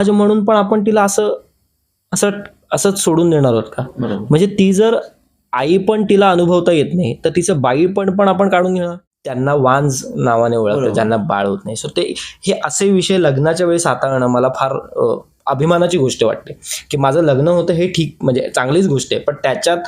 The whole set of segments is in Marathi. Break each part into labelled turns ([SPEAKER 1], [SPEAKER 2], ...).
[SPEAKER 1] आज म्हणून पण आपण तिला असं असं असंच सोडून देणार आहोत का? म्हणजे ती जर आई पण तिला अनुभवता येत नाही तर तिचं बाई पण पण आपण काढून घेणार. त्यांना वांज नावाने
[SPEAKER 2] बरोबर.
[SPEAKER 1] ज्यांना बाळ होत नाही. सो ते हे असे विषय लग्नाच्या वेळेस हाताळणं मला फार अभिमानाची गोष्ट वाटते. की माझं लग्न होतं हे ठीक म्हणजे चांगलीच गोष्ट आहे पण त्याच्यात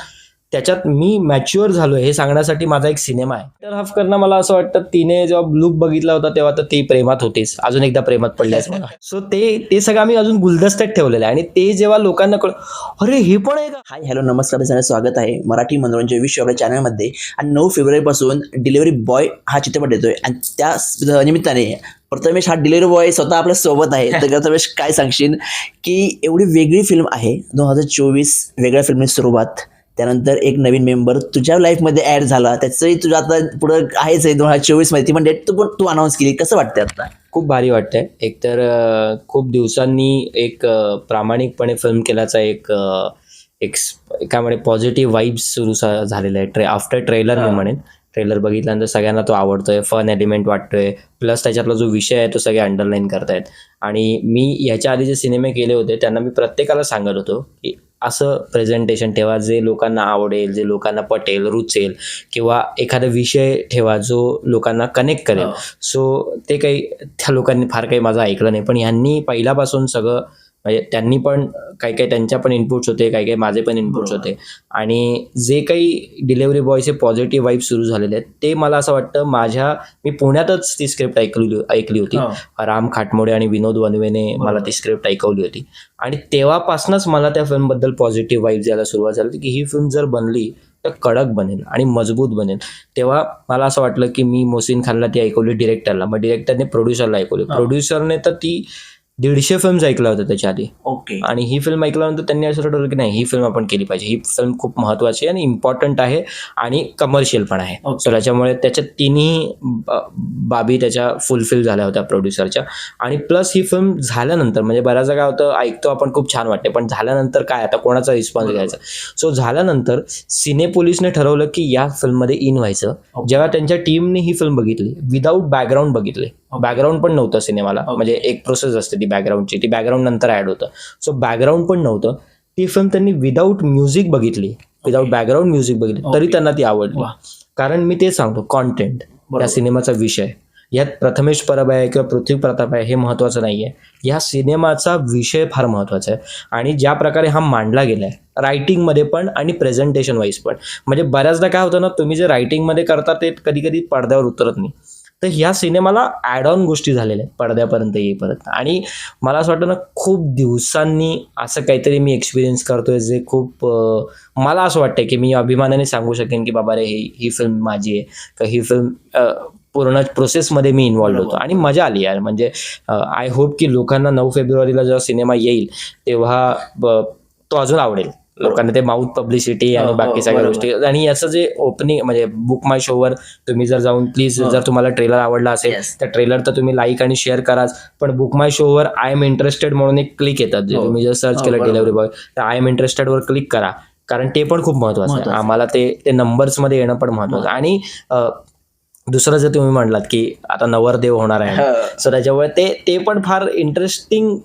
[SPEAKER 1] त्याच्यात मी मॅच्युअर झालोय हे सांगण्यासाठी माझा एक सिनेमा आहे. तर हाफ करणं मला असं वाटतं तिने जेव्हा लुक बघितला होता तेव्हा तर ती प्रेमात होतीच. अजून एकदा प्रेमात पडल्याच मला सो ते ते सगळं आम्ही अजून गुलदस्त्यात ठेवलेलं आहे. आणि ते जेव्हा लोकांना कळ अरे हे पण आहे का?
[SPEAKER 2] हाय हॅलो नमस्कार सगळ्यांचं स्वागत आहे. मराठी मनोरंजन विश्व आपल्या चॅनलमध्ये आणि नऊ फेब्रुवारीपासून डिलिव्हरी बॉय हा चित्रपट येतोय. आणि त्या निमित्ताने प्रथमेश हा डिलिव्हरी बॉय स्वतः आपल्यासोबत आहे. तर प्रथमेश काय सांगशील की एवढी वेगळी फिल्म आहे. दोन हजार चोवीस वेगळ्या फिल्मची सुरुवात. त्यानंतर एक नवीन मेंबर तुझ्या लाईफमध्ये ॲड झाला. त्याचंही तुझं आता पुढं आहेच आहे दोन हजार चोवीसमध्ये ती पण डेट तू पण तू अनाऊन्स केली. कसं वाटतंय आता?
[SPEAKER 1] खूप भारी वाटतंय. एकतर खूप दिवसांनी एक प्रामाणिकपणे फिल्म केल्याचा एक एक काय म्हणे पॉझिटिव्ह वाईब्स सुरू झालेला आहे. ट्रे आफ्टर ट्रेलर मी. म्हणेन. ट्रेलर बघितल्यानंतर सगळ्यांना तो आवडतोय फन एलिमेंट वाटतोय. प्लस त्याच्यातला जो विषय आहे तो सगळे अंडरलाईन करतायत. आणि मी ह्याच्या आधी जे सिनेमे केले होते त्यांना मी प्रत्येकाला सांगत होतो की असं प्रेझेंटेशन ठेवा जे लोकांना आवडेल जे लोकांना पटेल रुचेल किंवा एखादा विषय ठेवा जो लोकांना कनेक्ट करेल. सो ते काही त्या लोकांनी फार काही माझं ऐकलं नाही. पण ह्यांनी पहिल्यापासून सगळं म्हणजे त्यांनी पण काही काही त्यांच्या पण इनपुट्स होते काही काही माझे पण इनपुट्स. होते. आणि जे काही डिलेवरी बॉयचे पॉझिटिव्ह वाईब सुरू झालेले आहेत ते मला असं वाटतं माझ्या मी पुण्यातच ती स्क्रिप्ट ऐकली ऐकली होती. राम खाटमोडे आणि विनोद वनवेने मला. ती स्क्रिप्ट ऐकवली होती. आणि तेव्हापासूनच मला त्या फिल्मबद्दल पॉझिटिव्ह वाईब यायला सुरुवात झाली की ही फिल्म जर बनली तर कडक बनेल आणि मजबूत बनेल. तेव्हा मला असं वाटलं की मी मोसिन खानला ती ऐकवली डिरेक्टरला मग डिरेक्टरने प्रोड्युसरला ऐकवली. प्रोड्युसरने तर ती दीडशे फिल्म्स ऐकल्या होत्या त्याच्या आधी.
[SPEAKER 2] ओके
[SPEAKER 1] आणि ही फिल्म ऐकल्यानंतर त्यांनी असं ठरवलं की नाही ही फिल्म आपण केली पाहिजे. ही फिल्म खूप महत्त्वाची आहे आणि इम्पॉर्टंट आहे आणि कमर्शियल पण आहे. सो त्याच्यामुळे त्याच्या तिन्ही बाबी त्याच्या फुलफिल झाल्या होत्या प्रोड्युसरच्या आणि प्लस ही फिल्म झाल्यानंतर म्हणजे बऱ्याचदा काय होतं ऐकतो आपण खूप छान वाटते. पण झाल्यानंतर काय आता कोणाचा रिस्पॉन्स. घ्यायचा? सो झाल्यानंतर सिने पोलिसने ठरवलं की या फिल्ममध्ये इन व्हायचं. जेव्हा त्यांच्या टीमने ही फिल्म बघितली विदाऊट बॅकग्राऊंड बघितले. बॅकग्राऊंड पण नव्हतं सिनेमाला. म्हणजे एक प्रोसेस असते ती बॅकग्राऊंडची ती बॅकग्राऊंड नंतर ऍड होतं. सो बॅकग्राऊंड पण नव्हतं. ती फिल्म त्यांनी विदाऊट म्युझिक बघितली. विदाऊट बॅकग्राऊंड म्युझिक बघितली. तरी. त्यांना ती आवडली. कारण मी ते सांगतो कॉन्टेंट. या सिनेमाचा विषय. यात प्रथमेश परब आहे किंवा पृथ्वी प्रताप आहे हे महत्त्वाचं नाही आहे या सिनेमाचा विषय फार महत्त्वाचा आहे. आणि ज्या प्रकारे हा मांडला गेला आहे रायटिंगमध्ये पण आणि प्रेझेंटेशन वाईज पण. म्हणजे बऱ्याचदा काय होतं ना तुम्ही जे रायटिंगमध्ये करता ते कधी कधी पडद्यावर उतरत नाही. तर ह्या सिनेमाला ॲड ऑन गोष्टी झालेल्या आहेत पडद्यापर्यंत येईपर्यंत. आणि मला असं वाटतं ना खूप दिवसांनी असं काहीतरी मी एक्सपिरियन्स करतोय जे खूप मला असं वाटतं की मी अभिमानाने सांगू शकेन की बाबा रे ही ही फिल्म माझी आहे. का ही फिल्म पूर्ण प्रोसेसमध्ये मी इन्वॉल्ड होतो. आणि मजा आली यार. म्हणजे आय होप की लोकांना नऊ फेब्रुवारीला जेव्हा सिनेमा येईल तेव्हा ब- तो अजून आवडेल. लोकांना ते माउथ पब्लिसिटी आणि
[SPEAKER 2] हो, हो,
[SPEAKER 1] बाकी सगळ्या. गोष्टी आणि याचं जे ओपनिंग म्हणजे बुक माय शोवर तुम्ही जर जाऊन प्लीज
[SPEAKER 2] हो.
[SPEAKER 1] जर तुम्हाला ट्रेलर आवडला असेल. तर ट्रेलर तर तुम्ही लाईक आणि शेअर कराच पण बुक माय शोवर आय एम इंटरेस्टेड म्हणून एक क्लिक येतात जे. तुम्ही जर सर्च केलं. डिलिव्हरी बॉय तर आय एम इंटरेस्टेड वर क्लिक करा कारण ते पण खूप महत्वाचं आहे. आम्हाला ते ते नंबर्समध्ये येणं पण महत्वाचं. आणि दुसरं जर तुम्ही म्हणलात की आता नवरदेव होणार आहे सो त्याच्यामुळे ते ते पण फार इंटरेस्टिंग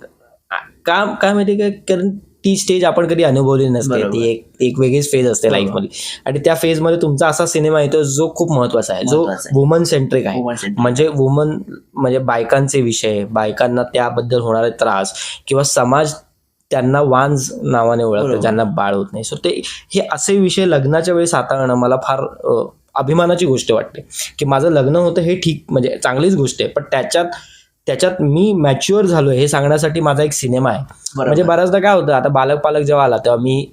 [SPEAKER 1] का काय माहिती कारण ती स्टेज आपण कधी अनुभवली नसते. ती एक एक वेगळीच फेज असते. लाईफमध्ये आणि त्या फेजमध्ये तुमचा असा सिनेमा येतो जो खूप महत्त्वाचा आहे जो. वुमन सेंट्रिक आहे. म्हणजे वुमन म्हणजे बायकांचे विषय बायकांना त्याबद्दल होणारे त्रास किंवा समाज त्यांना वांज नावाने ओळखतो. ज्यांना बाळ होत नाही सो ते हे असे विषय लग्नाच्या वेळेस हाताळणं मला फार अभिमानाची गोष्ट वाटते की माझं लग्न होतं हे ठीक म्हणजे चांगलीच गोष्ट आहे पण त्याच्यात त्याच्यात मी मॅच्युअर झालोय हे सांगण्यासाठी माझा एक सिनेमा आहे. म्हणजे बऱ्याचदा काय होतं आता बालक पालक जेव्हा आला तेव्हा मी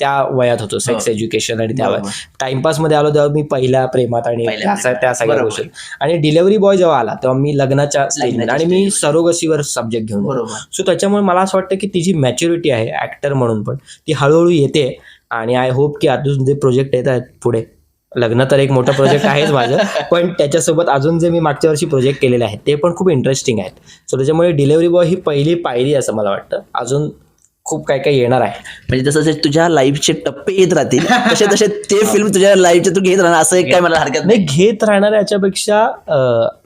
[SPEAKER 1] त्या वयात होतो सेक्स
[SPEAKER 2] हो.
[SPEAKER 1] एज्युकेशन आणि त्या
[SPEAKER 2] बरोबर.
[SPEAKER 1] वयात टाइमपासमध्ये आलो तेव्हा मी पहिल्या प्रेमात आणि त्या सगळ्या. गोष्टी. आणि डिलेव्हरी बॉय जेव्हा आला तेव्हा मी लग्नाच्या आणि मी सरोगसीवर सब्जेक्ट घेऊन सो त्याच्यामुळे मला असं वाटतं की ती जी मॅच्युरिटी आहे ऍक्टर म्हणून पण ती हळूहळू येते. आणि आय होप की अजून जे प्रोजेक्ट येत आहेत पुढे लग्न तर एक मोठं प्रोजेक्ट आहेच माझं. पण त्याच्यासोबत अजून जे मी मागच्या वर्षी प्रोजेक्ट केलेले आहेत ते पण खूप इंटरेस्टिंग आहेत. सो त्याच्यामुळे डिलेव्हरी बॉय ही पहिली पायरी असं मला वाटतं. अजून खूप काय काय येणार आहे.
[SPEAKER 2] म्हणजे जसं तुझ्या लाईफचे टप्पे येत राहतील तसे तसे ते फिल्म तुझ्या लाईफचे तू घेत राहणार असं एक काय मला हरकत नाही.
[SPEAKER 1] घेत राहणार याच्यापेक्षा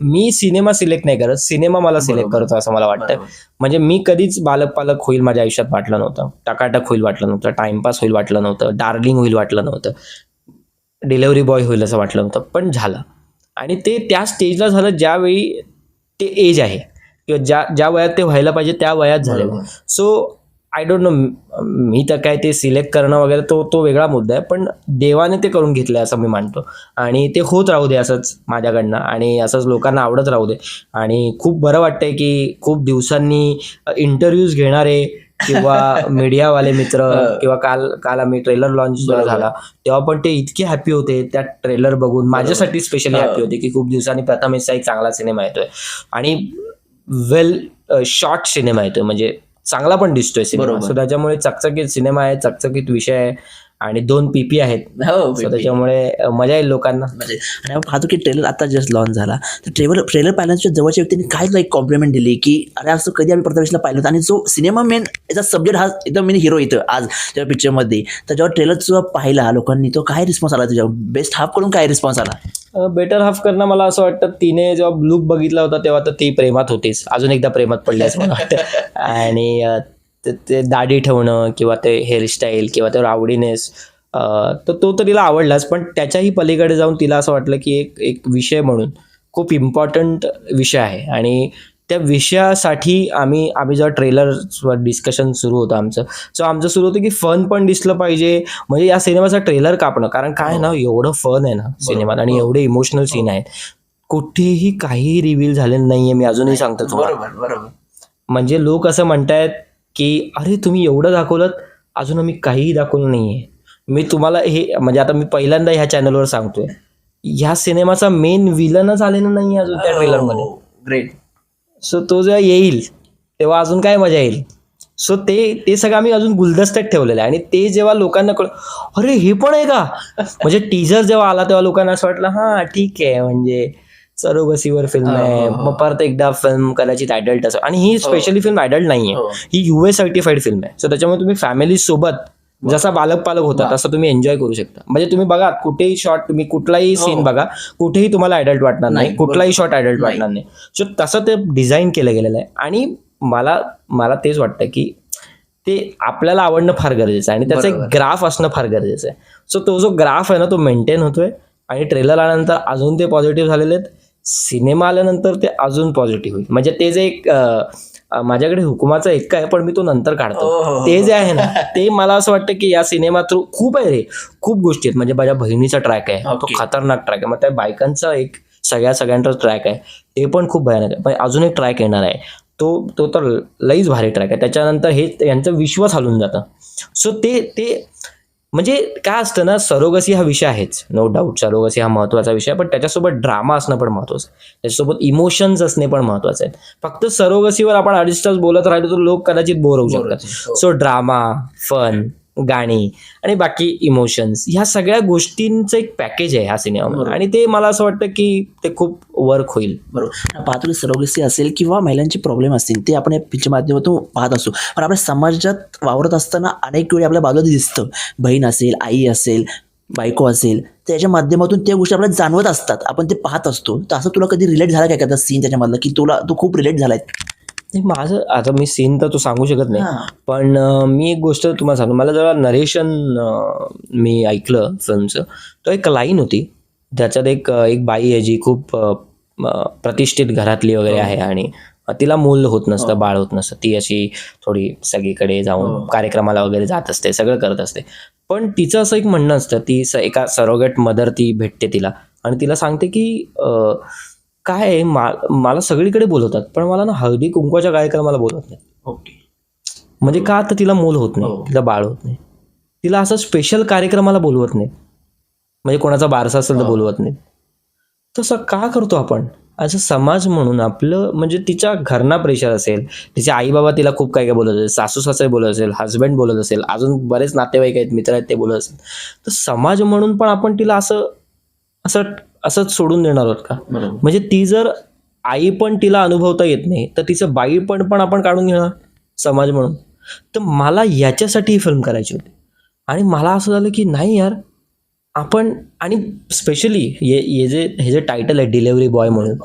[SPEAKER 1] मी सिनेमा सिलेक्ट नाही करत सिनेमा मला सिलेक्ट करतो असं मला वाटतं म्हणजे मी कधीच बालक पालक होईल माझ्या आयुष्यात वाटलं नव्हतं. टकाटक होईल वाटलं नव्हतं. टाइमपास होईल वाटलं नव्हतं. डार्लिंग होईल वाटलं नव्हतं. डिलेवरी बॉय होईल असं वाटलं नव्हतं पण झालं. आणि ते त्या स्टेजला झालं ज्यावेळी ते एज आहे. किंवा ज्या ज्या वयात ते व्हायला पाहिजे त्या वयात झालेलं सो आय डोंट नो मी तर काय ते सिलेक्ट करणं वगैरे तो तो वेगळा मुद्दा आहे पण देवाने ते करून घेतलं असं मी मानतो. आणि ते होत राहू दे असंच माझ्याकडनं. आणि असंच लोकांना आवडत राहू दे. आणि खूप बरं वाटतंय की खूप दिवसांनी इंटरव्ह्यूज घेणारे किंवा मीडियावाले मित्र किंवा काल काल आम्ही ट्रेलर लॉन्च झाला तेव्हा पण ते इतके हॅपी होते त्या ट्रेलर बघून. माझ्यासाठी स्पेशली हॅपी होते की खूप दिवसांनी प्रथमेशचा एक चांगला सिनेमा येतोय. आणि वेल शॉर्ट सिनेमा येतोय. म्हणजे चांगला पण दिसतोय सिनेमा. सो त्याच्यामुळे चकचकीत सिनेमा आहे चकचकीत विषय आहे. आणि दोन पीपी आहेत.
[SPEAKER 2] हो
[SPEAKER 1] त्याच्यामुळे मजा येईल लोकांना.
[SPEAKER 2] म्हणजे आणि आपण पाहतो की ट्रेलर आता जस्ट लॉन्च झाला तर ट्रेलर ट्रेलर पाहिल्याच्या जवळच्या व्यक्तीने काय तुला एक कॉम्प्लिमेंट दिली की अरे असं कधी आम्ही प्रथमेशला पाहिलं होतं? आणि जो सिनेमा मेन याचा सब्जेक्ट हा एकदम मेन हिरो इथं आज त्या पिक्चरमध्ये तर जेव्हा ट्रेलर तुझा पाहिला लोकांनी तो काय रिस्पॉन्स आला तुझ्या बेस्ट हाफकडून काय रिस्पॉन्स आला?
[SPEAKER 1] बेटर हाफ करणं मला असं वाटतं तिने जेव्हा लुक बघितला होता तेव्हा तर ती प्रेमात होतीच. अजून एकदा प्रेमात पडली असं मला वाटतं. आणि अ, ते- ते दाढी ठेवणं किंवा ते हेअरस्टाईल किंवा ते रावडीनेस अ, तर तो तर तिला आवडलाच पण त्याच्याही पलीकडे जाऊन तिला असं वाटलं की एक एक विषय म्हणून खूप इम्पॉर्टंट विषय आहे. आणि त्या विषयासाठी आम्ही आम्ही जेव्हा ट्रेलरवर डिस्कशन सुरू होतं आमचं सो आमचं सुरू होतं की फन पण दिसलं पाहिजे. म्हणजे या सिनेमाचा ट्रेलर कापणं कारण काय ना एवढं फन आहे ना सिनेमात आणि एवढे इमोशनल सीन आहेत. कुठेही काही रिव्हील झालेलं नाहीये मी अजूनही सांगतो तुम्हाला.
[SPEAKER 2] बरोबर बरोबर.
[SPEAKER 1] म्हणजे लोक असं म्हणतायत की अरे तुम्ही एवढं दाखवलं अजून आम्ही काहीही दाखवलं नाहीये. मी तुम्हाला हे म्हणजे आता मी पहिल्यांदा ह्या चॅनलवर सांगतोय. ह्या सिनेमाचा मेन विलनच आलेला नाही अजून त्या ट्रेलरमध्ये
[SPEAKER 2] ग्रेट
[SPEAKER 1] सो तो जेव्हा येईल तेव्हा अजून काय मजा येईल? सो ते ते सगळं आम्ही अजून गुलदस्त्यात ठेवलेलं आहे. आणि ते जेव्हा लोकांना कळ अरे हे पण आहे का? म्हणजे टीजर जेव्हा आला तेव्हा लोकांना असं वाटलं हां ठीक आहे. म्हणजे सरोगसीवर फिल्म आहे. मग परत एकदा फिल्म कदाचित ॲडल्ट असं. आणि ही स्पेशली फिल्म ॲडल्ट नाही आहे ही. यू ए सर्टिफाईड फिल्म आहे. सो त्याच्यामुळे तुम्ही फॅमिली सोबत जसा बालक पालक होता तसं तुम्ही एन्जॉय करू शकता. म्हणजे तुम्ही बघा कुठेही शॉट तुम्ही कुठलाही सीन बघा कुठेही तुम्हाला ॲडल्ट वाटणार नाही. कुठलाही शॉट ॲडल्ट वाटणार नाही. सो तसं ते डिझाईन केलं गेलेलं आहे. आणि मला मला तेच वाटतं की ते आपल्याला आवडणं फार गरजेचं आहे. आणि त्याचं एक ग्राफ असणं फार गरजेचं आहे. सो तो जो ग्राफ आहे ना तो मेंटेन होतोय. आणि ट्रेलर आल्यानंतर अजून ते पॉझिटिव्ह झालेले आहेत. सिनेमा आल्यानंतर ते अजून पॉझिटिव्ह होईल. म्हणजे ते जे एक माझ्याकडे हुकुमाचा एक आहे पण मी तो नंतर काढतो. ते जे आहे ना ते मला असं वाटतं की या सिनेमा थ्रू खूप आहे रे. खूप गोष्टी आहेत. म्हणजे माझ्या बहिणीचा ट्रॅक आहे. तो. खतरनाक ट्रॅक आहे. मग त्या बायकांचा एक सगळ्या सगळ्यांचा ट्रॅक आहे. ते पण खूप भयानक आहे. पण अजून एक ट्रॅक येणार आहे. तो तो तर लईच भारी ट्रॅक आहे. त्याच्यानंतर हे यांचं विश्वास हलून जातं. सो ते ते म्हणजे काय असतं ना सरोगसी हा विषय आहेच. नो डाऊट सरोगसी हा महत्त्वाचा विषय आहे पण त्याच्यासोबत ड्रामा असणं पण महत्त्वाचं आहे. त्याच्यासोबत इमोशन्स असणे पण महत्त्वाचे आहेत फक्त सरोगसीवर आपण अडीच तास बोलत राहिलो तर लोक कदाचित बोर होऊ शकतात. सो ड्रामा फन गाणी आणि बाकी इमोशन्स ह्या सगळ्या गोष्टींचं एक पॅकेज आहे ह्या सिनेमामध्ये. आणि ते मला असं वाटतं की ते खूप वर्क होईल.
[SPEAKER 2] बरोबर. पाहतो सरोगसी असेल किंवा महिलांचे प्रॉब्लेम असतील ते आपण या पिक्चर माध्यमातून पाहत असतो पण आपल्या समाजात वावरत असताना अनेक वेळी आपल्या बाजूला दिसतं. बहीण असेल आई असेल बायको असेल तर याच्या माध्यमातून त्या गोष्टी आपल्याला जाणवत असतात. आपण ते पाहत असतो. तर असं तुला कधी रिलेट झाला काय एखादा सीन त्याच्यामधला? की तुला तू खूप रिलेट झालाय?
[SPEAKER 1] नाही, माझं आता मी सीन तर तो सांगू शकत नाही.
[SPEAKER 2] हां.
[SPEAKER 1] पण मी एक गोष्ट तुम्हाला सांगतो. मला जेव्हा नरेशन मी ऐकलं फिल्मचं तो एक लाईन होती. ज्याच्यात एक एक बाई आहे जी खूप प्रतिष्ठित घरातली वगैरे आहे आणि तिला मूल होत नसतं बाळ होत नसतं. ती अशी थोडी सगळीकडे जाऊन कार्यक्रमाला वगैरे जात असते सगळं करत असते. पण तिचं असं एक म्हणणं असतं ती एका सरोगेट मदर ती भेटते तिला. आणि तिला सांगते की काय आहे, मा- मला सगळीकडे बोलवतात पण मला ना हळदी कुंकवाच्या कार्यक्रमाला बोलवत नाही.
[SPEAKER 2] ओके.
[SPEAKER 1] म्हणजे का तर तिला मूल होत नाही तिला बाळ होत नाही. तिला असं स्पेशल कार्यक्रमाला बोलवत नाही. म्हणजे कोणाचा बारसा असेल तर बोलवत नाही. तसं का करतो आपण? ॲज अ समाज म्हणून आपलं म्हणजे तिच्या घरना प्रेशर असेल तिचे आई बाबा तिला खूप काय काय बोलत असेल सासू सासरे बोलत असेल हस्बंड बोलत असेल अजून बरेच नातेवाईक आहेत मित्र आहेत ते बोलत असेल. तर समाज म्हणून पण आपण तिला असं असं असंच सोडून देणार आहोत का? म्हणजे ती जर आई पण तिला अनुभवता येत नाही तर तिचं बाई पण पण आपण काढून घेणार? समाज म्हणून. तर मला याच्यासाठी ही फिल्म करायची होती. आणि मला असं झालं की नाही यार आपण आणि स्पेशली हे हे जे हे जे टायटल आहे डिलेवरी बॉय म्हणून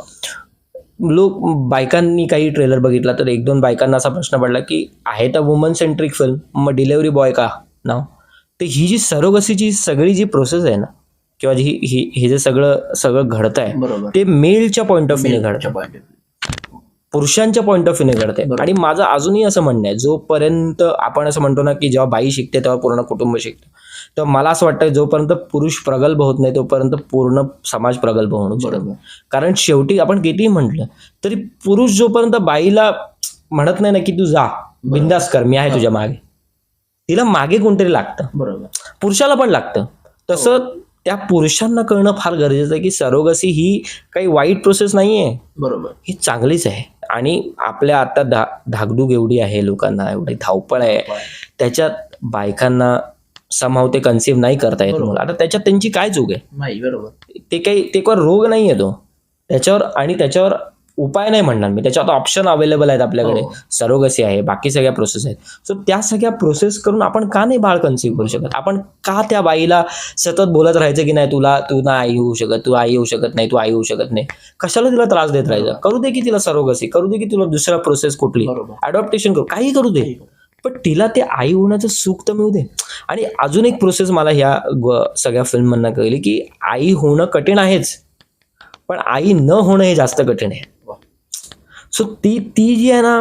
[SPEAKER 1] लोक बायकांनी काही ट्रेलर बघितला तर एक दोन बायकांना असा प्रश्न पडला की आहे तर वुमन सेंट्रिक फिल्म मग डिलेवरी बॉय का? नाव. तर ही जी सरोगसीची सगळी जी प्रोसेस आहे ना किंवा ही हे जे सगळं सगळं घडतं आहे ते मेलच्या पॉईंट ऑफ व्ह्यूने घडतं पुरुषांच्या पॉईंट ऑफ व्ह्यूने घडते. आणि माझं अजूनही असं म्हणणं आहे जोपर्यंत आपण असं म्हणतो ना की जेव्हा बाई शिकते तेव्हा पूर्ण कुटुंब शिकतं. तर मला असं वाटतं जोपर्यंत पुरुष प्रगल्भ होत नाही तोपर्यंत पूर्ण समाज प्रगल्भ होणं कारण शेवटी आपण कितीही म्हटलं तरी पुरुष जोपर्यंत बाईला म्हणत नाही ना की तू जा बिंदास कर मी आहे तुझ्या मागे. तिला मागे कोणतरी लागतं.
[SPEAKER 2] बरोबर.
[SPEAKER 1] पुरुषाला पण लागतं. तसं त्या पुरुषांना कळणं फार गरजेचं आहे की सरोगसी ही काही वाईट प्रोसेस नाही आहे
[SPEAKER 2] बरोबर.
[SPEAKER 1] ही चांगलीच आहे. आणि आपल्या आता धा धाकधूक एवढी आहे लोकांना एवढी धावपळ आहे. त्याच्यात बायकांना समाव ते कन्सिव्ह नाही करता येत. मुलं. आता त्याच्यात त्यांची काय चूक आहे?
[SPEAKER 2] नाही बरोबर.
[SPEAKER 1] ते काही ते रोग नाही आहे तो. त्याच्यावर आणि त्याच्यावर उपाय नाही म्हणणार मी. त्याच्यावर ऑप्शन अवेलेबल आहेत आपल्याकडे.
[SPEAKER 2] हो.
[SPEAKER 1] सरोगसी आहे बाकी सगळ्या प्रोसेस आहेत. सो त्या सगळ्या प्रोसेस करून आपण का नाही बाळ कन्सिव्ह करू शकत? आपण का त्या बाईला सतत बोलत राहायचं की नाही तुला तू ना आई होऊ शकत तू आई होऊ शकत नाही तू आई होऊ शकत नाही. कशाला तिला त्रास देत राहायचं? करू दे की तिला सरोगसी करू दे की तुला दुसरा प्रोसेस कुठली. अडॉप्टेशन करू. काही करू दे. पण तिला ते आई होण्याचं सुख तर मिळू दे. आणि अजून एक प्रोसेस मला ह्या सगळ्या फिल्ममधनं कळली की आई होणं कठीण आहेच. पण आई न होणं हे जास्त कठीण आहे. सो ती ती जी आहे ना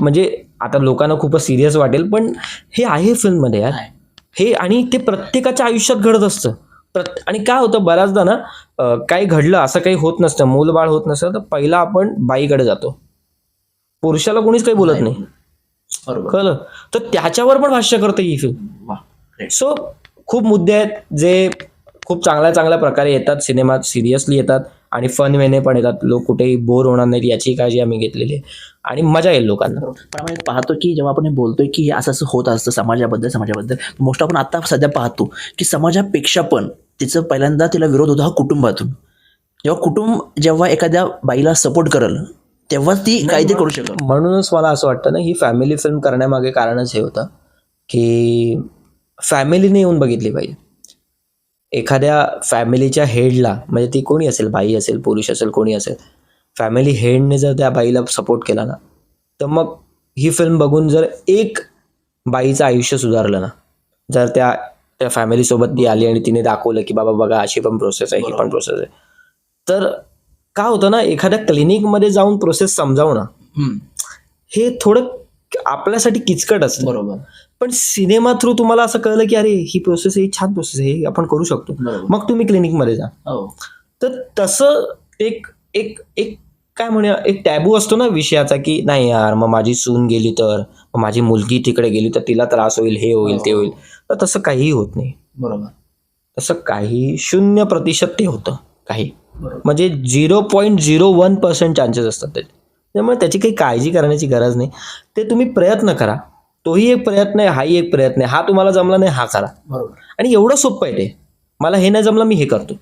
[SPEAKER 1] म्हणजे आता लोकांना खूपच सिरियस वाटेल पण हे आहे फिल्ममध्ये यार. हे आणि ते प्रत्येकाच्या आयुष्यात घडत असतं. प्रत आणि काय होतं बऱ्याचदा ना काही घडलं असं काही होत नसतं मूलबाळ होत नसतं तर पहिला आपण बाईकडे जातो. पुरुषाला कोणीच काही बोलत नाही.
[SPEAKER 2] बरोबर.
[SPEAKER 1] कळलं? तर त्याच्यावर पण भाष्य करते ही फिल्म. सो खूप मुद्दे आहेत जे खूप चांगल्या चांगल्या प्रकारे येतात सिनेमात सिरियसली येतात. आणि फन वेने पण येतात. लोक कुठेही बोर होणार नाहीत याची काळजी आम्ही घेतलेली आहे. आणि मजा येईल लोकांना.
[SPEAKER 2] पण आपण एक पाहतो की जेव्हा आपण हे बोलतोय की हे असं असं होत असतं समाजाबद्दल समाजाबद्दल मोस्ट आपण आता सध्या पाहतो की समाजापेक्षा पण तिचं पहिल्यांदा तिला विरोध होतो हा कुटुंबातून. जेव्हा कुटुंब जेव्हा एखाद्या बाईला सपोर्ट करल तेव्हाच ती काहीतरी करू शकल.
[SPEAKER 1] म्हणूनच मला असं वाटतं ना ही फॅमिली फिल्म करण्यामागे कारणच हे होतं की फॅमिलीने येऊन बघितली पाहिजे. एखाद्या फॅमिलीच्या हेडला म्हणजे ती कोणी असेल बाई असेल पुरुष असेल कोणी असेल फॅमिली हेडने जर त्या बाईला सपोर्ट केला ना तर मग ही फिल्म बघून जर एक बाईचं आयुष्य सुधारलं ना जर त्या त्या फॅमिलीसोबत ती आली आणि तिने दाखवलं की बाबा बघा अशी पण प्रोसेस आहे ही पण प्रोसेस आहे. तर काय होतं ना एखाद्या क्लिनिकमध्ये जाऊन प्रोसेस समजावणं हे थोडं आपल्यासाठी किचकट असतं.
[SPEAKER 2] बरोबर.
[SPEAKER 1] पण सिनेमा थ्रू तुम्हाला असं कळलं की अरे ही प्रोसेस ही छान प्रोसेस आहे हे आपण करू शकतो. मग तुम्ही क्लिनिकमध्ये जा.
[SPEAKER 2] हो.
[SPEAKER 1] तर तसं एक एक एक काय म्हणूया एक टॅबू असतो ना विषयाचा की नाही यार मग माझी सून गेली तर मग माझी मुलगी तिकडे गेली तर तिला त्रास होईल हे होईल ते होईल. तर तसं काहीही होत नाही.
[SPEAKER 2] बरोबर.
[SPEAKER 1] तसं काही शून्य प्रतिशत ते होतं काही. म्हणजे zero point zero one percent chances असतात त्याचे. त्यामुळे त्याची काही काळजी करण्याची गरज नाही. ते तुम्ही प्रयत्न करा. तोही एक प्रयत्न आहे हाही एक प्रयत्न आहे. हा तुम्हाला जमला नाही हा करा.
[SPEAKER 2] बरोबर.
[SPEAKER 1] आणि एवढं सोपं आहे ते. मला हे नाही जमलं मी हे करतो.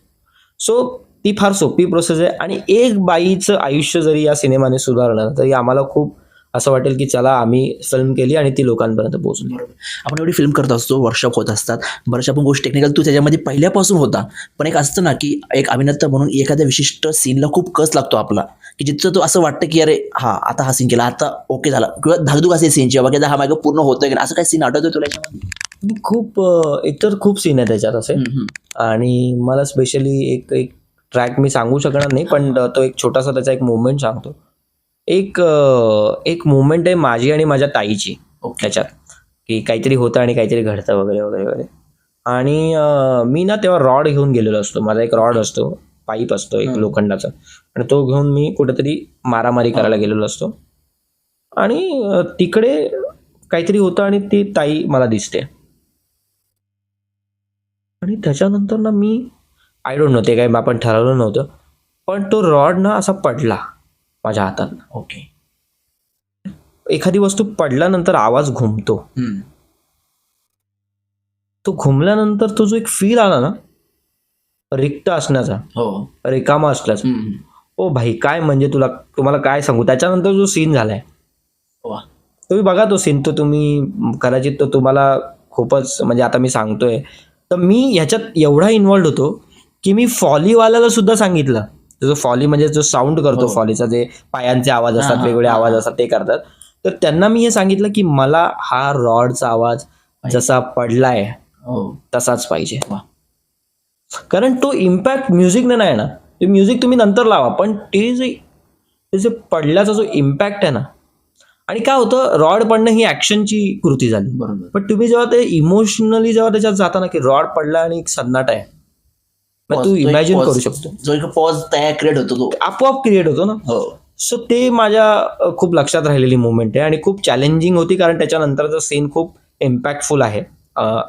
[SPEAKER 1] सो ती फार सोपी प्रोसेस आहे. आणि एक बाईचं आयुष्य जरी या सिनेमाने सुधारलं तरी आम्हाला खूप असं वाटेल की चला आम्ही फिल्म केली आणि ती लोकांपर्यंत पोहोचली.
[SPEAKER 2] बरोबर. आपण एवढी फिल्म करत असतो वर्कशॉप होत असतात. बऱ्याचशा पण गोष्टी टेक्निकल तू त्याच्यामध्ये पहिल्यापासून होता. पण एक असतं ना की एक अभिनेता म्हणून एखाद्या विशिष्ट सीनला खूप कस लागतो आपला. की जिथं तो असं वाटतं की अरे हा आता हा सीन केला आता ओके झाला. किंवा धाकधूक असे सीनची बाबा की हा मागे पूर्ण होतोय की असं काही सीन आठवतोय तुला याच्यामध्ये?
[SPEAKER 1] खूप एकतर खूप सीन आहे त्याच्यात असे. आणि मला स्पेशली एक एक ट्रॅक मी सांगू शकणार नाही पण तो एक छोटासा त्याचा एक मुवमेंट सांगतो. एक एक मुवमेंट आहे माझी आणि माझ्या ताईची. त्याच्यात. की काहीतरी होतं आणि काहीतरी घडतं वगैरे वगैरे वगैरे. आणि मी ना तेव्हा रॉड घेऊन गेलेलो असतो. माझा एक रॉड असतो. पाईप असतो एक. लोखंडाचा. आणि तो घेऊन मी कुठेतरी मारामारी करायला गेलेलो असतो. आणि तिकडे काहीतरी होतं आणि ती ताई मला दिसते. आणि त्याच्यानंतर ना मी आय डोंट नो ते काही आपण ठरवलं नव्हतं. पण तो रॉड ना असा पडला. माझ्या हातात.
[SPEAKER 2] ओके.
[SPEAKER 1] एखादी वस्तू पडल्यानंतर आवाज घुमतो. तो घुमल्यानंतर तो जो एक फील आला ना रिक्त असण्याचा
[SPEAKER 2] हो.
[SPEAKER 1] रिकामा असल्याचा. ओ भाई काय म्हणजे तुला तुम्हाला काय सांगू? त्याच्यानंतर जो सीन झालाय.
[SPEAKER 2] वा.
[SPEAKER 1] तुम्ही बघा तो सीन तो तुम्ही कदाचित तो तुम्हाला खूपच म्हणजे आता मी सांगतोय. तर मी ह्याच्यात एवढा इन्वॉल्ड होतो की मी फॉलीवाल्याला सुद्धा सांगितलं. जो फॉली म्हणजे जो साऊंड करतो
[SPEAKER 2] हो.
[SPEAKER 1] फॉलीचा जे पायांचे आवाज
[SPEAKER 2] हा,
[SPEAKER 1] असतात
[SPEAKER 2] हा,
[SPEAKER 1] वेगवेगळे
[SPEAKER 2] हा,
[SPEAKER 1] आवाज
[SPEAKER 2] हा.
[SPEAKER 1] असतात ते करतात तर त्यांना मी हे सांगितलं की मला हा रॉडचा आवाज जसा पडलाय
[SPEAKER 2] हो
[SPEAKER 1] तसाच पाहिजे. कारण तो इम्पॅक्ट म्युझिकने नाही ना ते म्युझिक तुम्ही नंतर लावा पण ते जे ते जे पडल्याचा जो इम्पॅक्ट आहे ना आणि काय होतं रॉड पडणं ही ऍक्शनची कृती झाली
[SPEAKER 2] बरोबर
[SPEAKER 1] पण तुम्ही जेव्हा ते इमोशनली जेव्हा त्याच्यात जाता ना की रॉड पडला आणि एक सन्नाटा आहे मग तू इमॅजिन. करू शकतो.
[SPEAKER 2] जो एक पॉज तयार क्रिएट होतो तो.
[SPEAKER 1] आपोआप क्रिएट होतो ना?
[SPEAKER 2] हो.
[SPEAKER 1] सो ते माझ्या खूप लक्षात राहिलेली मुवमेंट आहे आणि खूप चॅलेंजिंग होती कारण त्याच्यानंतरचा सीन खूप इम्पॅक्टफुल आहे.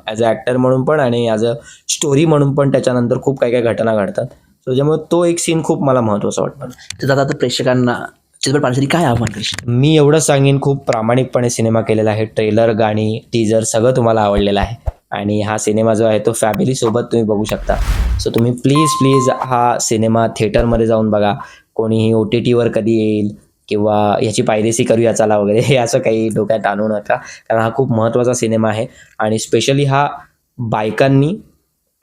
[SPEAKER 1] ॲज अ ॲक्टर म्हणून पण आणि ॲज अ स्टोरी म्हणून पण त्याच्यानंतर खूप काही काही घटना घडतात. सो त्याच्यामुळे तो एक सीन खूप मला महत्त्वाचा वाटतो.
[SPEAKER 2] तर आता आता प्रेक्षकांना चित्रपट पाहण्यासाठी काय आव्हान करशील
[SPEAKER 1] मी एवढं सांगेन खूप प्रामाणिकपणे सिनेमा केलेला आहे. ट्रेलर गाणी टीजर सगळं तुम्हाला आवडलेलं आहे. आणि हा सिनेमा जो आहे तो फॅमिलीसोबत तुम्ही बघू शकता. सो तुम्ही प्लीज प्लीज हा सिनेमा थिएटरमध्ये जाऊन बघा. कोणीही ओ टी टीवर कधी येईल किंवा ह्याची पायरेसी करूया चला वगैरे. हे असं काही डोक्यात आणू नका. कारण हा खूप महत्त्वाचा सिनेमा आहे. आणि स्पेशली हा बायकांनी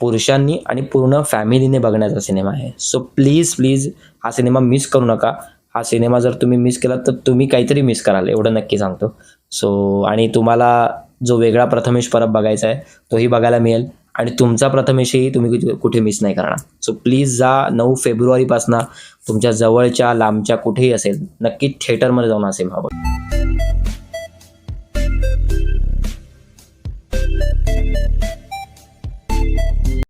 [SPEAKER 1] पुरुषांनी आणि पूर्ण फॅमिलीने बघण्याचा सिनेमा आहे. सो प्लीज प्लीज हा सिनेमा मिस करू नका. हा सिनेमा जर तुम्ही मिस केला तर तुम्ही काहीतरी मिस कराल. एवढं नक्की सांगतो. सो आणि तुम्हाला जो वेगळा प्रथमेश परब बघायचा आहे तोही बघायला मिळेल. आणि तुमचा प्रथमेशही तुम्ही कुठे- मिस नाही करणार. सो प्लीज जा नऊ फेब्रुवारीपासनं तुमच्या जवळच्या लांबच्या कुठेही असेल नक्की थिएटरमध्ये जाऊन हा हवं